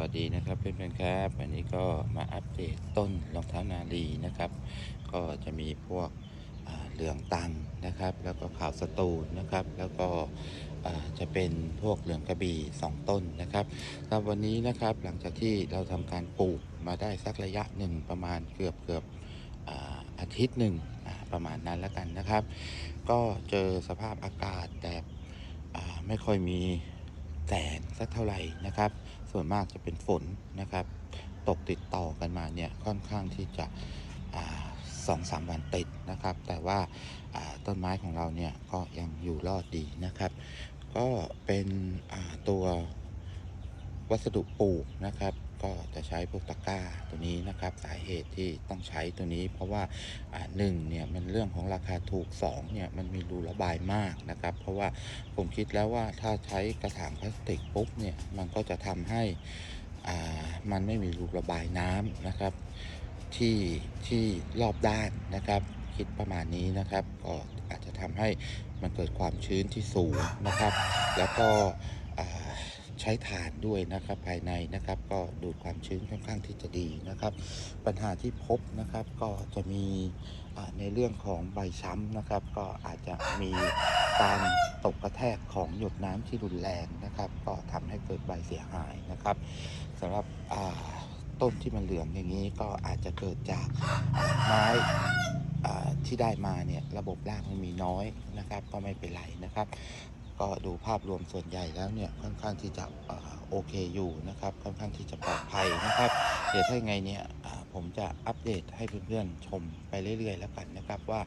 วัสดีนะครับเพื่อนๆครับ วันนี้ก็มาอัปเดตต้นรองเท้านาลีนะครับ ก็จะมีพวกเหลืองตังนะครับ แล้วก็ขาวสตูลนะครับ แล้วก็จะเป็นพวกเหลืองกระบี่สองต้นนะครับสำหรับวันนี้นะครับหลังจากที่เราทำการปลูกมาได้สักระยะหนึ่งประมาณเกือบเกือบอาทิตย์หนึ่งประมาณนั้นแล้วกันนะครับ ก็เจอสภาพอากาศแต่ไม่ค่อยมีแสงสักเท่าไหร่นะครับ ส่วนมากจะเป็นฝนนะครับ ตกติดต่อกันมาเนี่ยค่อนข้างที่จะสองสามวันติดนะครับ แต่ว่าาต้นไม้ของเราเนี่ยก็ยังอยู่รอดดีนะครับ ก็เป็นตัววัสดุปลูกนะครับ ก็จะใช้พวกตะกร้าตัวนี้นะครับ สาเหตุที่ต้องใช้ตัวนี้ เพราะว่าหนึ่งเนี่ยมันเรื่องของราคาถูกสองเนี่ยมันมีรูระบายมากนะครับ เพราะว่าผมคิดแล้วว่าถ้าใช้กระถางพลาสติกปุ๊บเนี่ยมันก็จะทำให้มันไม่มีรูระบายน้ำนะครับ ที่ที่รอบด้านนะครับ คิดประมาณนี้นะครับ ก็อาจจะทำให้มันเกิดความชื้นที่สูงนะครับ แล้วก็ ใช้ถ่านด้วยนะครับ ภายในนะครับก็ดูดความชื้นค่อนข้างที่จะดีนะครับ ปัญหาที่พบนะครับก็จะมีในเรื่องของใบช้ำนะครับ ก็อาจจะมีการตกกระแทกของหยดน้ำที่รุนแรงนะครับ ก็ทำให้เกิดใบเสียหายนะครับสำหรับต้นที่มันเหลืองอย่างนี้ก็อาจจะเกิดจากไม้ที่ได้มาเนี่ยระบบรากมันมีน้อยนะครับ ก็ไม่เป็นไรนะครับ ก็ดูภาพรวมส่วนใหญ่แล้วเนี่ยค่อนข้างที่จะโอเคอยู่นะครับ ค่อนข้างที่จะปลอดภัยนะครับเดี๋ยวถ้าไงเนี่ยผมจะอัปเดตให้เพื่อนๆชมไปเรื่อยๆ แล้วกันนะครับว่า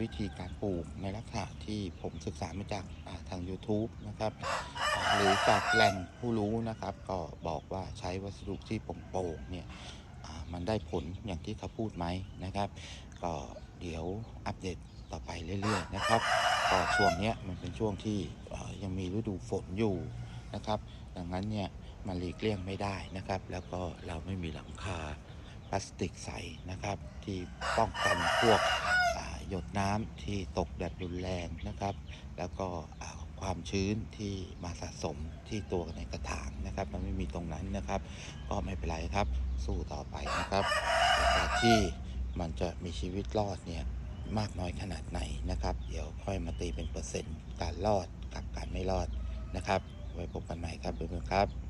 วิธีการปลูกในลักษณะที่ผมศึกษามาจากทาง YouTube นะครับหรือจากแหล่งผู้รู้นะครับ ก็บอกว่าใช้วัสดุที่ผมโป่งเนี่ยมันได้ผลอย่างที่เขาพูดไหมนะครับ ก็เดี๋ยวอัปเดตต่อไปเรื่อยๆนะครับ ก็ช่วงนี้มันเป็นช่วงที่ยังมีฤดูฝนอยู่นะครับ ดังนั้นเนี่ยมันหลีกเลี่ยงไม่ได้นะครับ แล้วก็เราไม่มีหลังคาพลาสติกใสนะครับ ที่ป้องกันพวกหยดน้ำที่ตกแบบรุนแรงนะครับ แล้วก็ความชื้นที่มาสะสมที่ตัวในกระถางนะครับมันไม่มีตรงนั้นนะครับ ก็ไม่เป็นไรครับสู้ต่อไปนะครับโอกาสที่มันจะมีชีวิตรอดเนี่ย มากน้อยขนาดไหนนะครับ เดี๋ยวค่อยมาตีเป็นเปอร์เซ็นต์การรอดกับการไม่รอดนะครับ ไว้พบกันใหม่ครับเพื่อนๆครับ